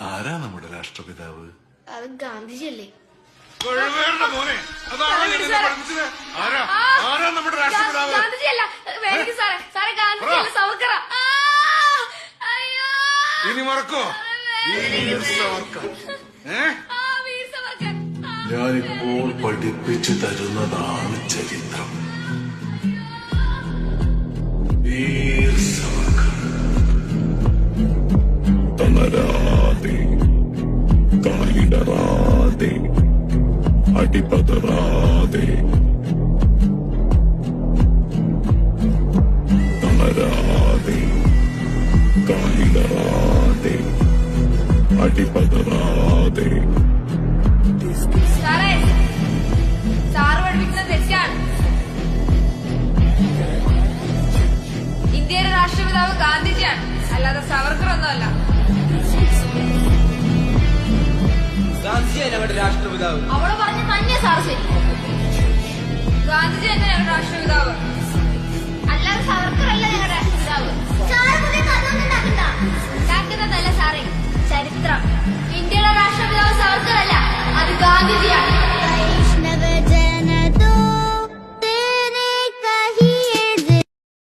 ആരാ നമ്മുടെ രാഷ്ട്രപിതാവ്? അത് ഗാന്ധിജിയല്ലേ. മോനെ. അതാണോ പഠിപ്പിച്ചത്? ആരാ? ആരാ നമ്മുടെ രാഷ്ട്രപിതാവ്? ഗാന്ധിജിയല്ല. വേറെ സാറേ. സാറേ ഗാന്ധിജിയല്ല സവർക്കറ ആ, അയ്യോ. ഇനി മറക്കോ? വീർ സവർക്കർ ഏ? ആ, വീർ സവർക്കർ ആ, ഞാനിപ്പോൾ പഠിപ്പിച്ചു തരുന്നതാണ് ചരിത്രം. അടിപതറാതെ തളരാതെ കാലിടറാതെ അടിപതറാതെ സാറേ സാറ് പഠിപ്പിക്കുന്നത് തെറ്റാണ് ഇന്ത്യയുടെ രാഷ്ട്രപിതാവ് ഗാന്ധിജിയാണ് അല്ലാതെ രാഷ്ട്രപിതാവ്. അവൾ പറഞ്ഞു തന്നെ സാർ ശരി. ഗാന്ധിജി തന്നെ ഞങ്ങളുടെ രാഷ്ട്രപിതാവ്. അല്ലാതെ സവർക്കറല്ല ഞങ്ങളുടെ രാഷ്ട്രപിതാവ്. ഉണ്ടാക്കുന്നതല്ല സാറേ ചരിത്രം. ഇന്ത്യയുടെ രാഷ്ട്രപിതാവ് സവർക്കറല്ല അത് ഗാന്ധിജിയാണ്.